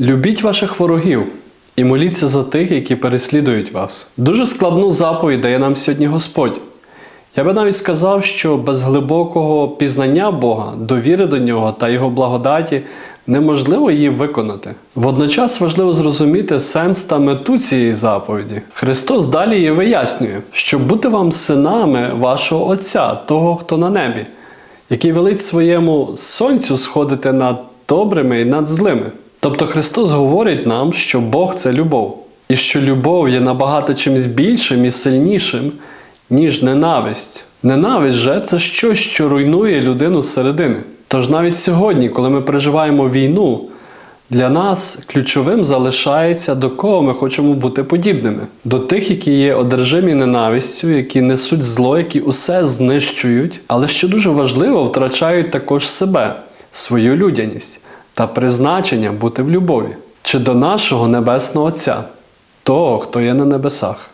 Любіть ваших ворогів і моліться за тих, які переслідують вас. Дуже складну заповідь дає нам сьогодні Господь. Я би навіть сказав, що без глибокого пізнання Бога, довіри до нього та Його благодаті неможливо її виконати. Водночас важливо зрозуміти сенс та мету цієї заповіді. Христос далі її вияснює, що бути вам синами вашого Отця, того, хто на небі, який велить своєму сонцю сходити над добрими і над злими. Тобто Христос говорить нам, що Бог це любов, і що любов є набагато чимсь більшим і сильнішим, ніж ненависть. Ненависть же це щось, що руйнує людину зсередини. Тож навіть сьогодні, коли ми переживаємо війну, для нас ключовим залишається до кого ми хочемо бути подібними, до тих, які є одержимі ненавистю, які несуть зло, які усе знищують, але що дуже важливо, втрачають також себе, свою людяність та призначення бути в любові, чи до нашого Небесного Отця, того, хто є на небесах.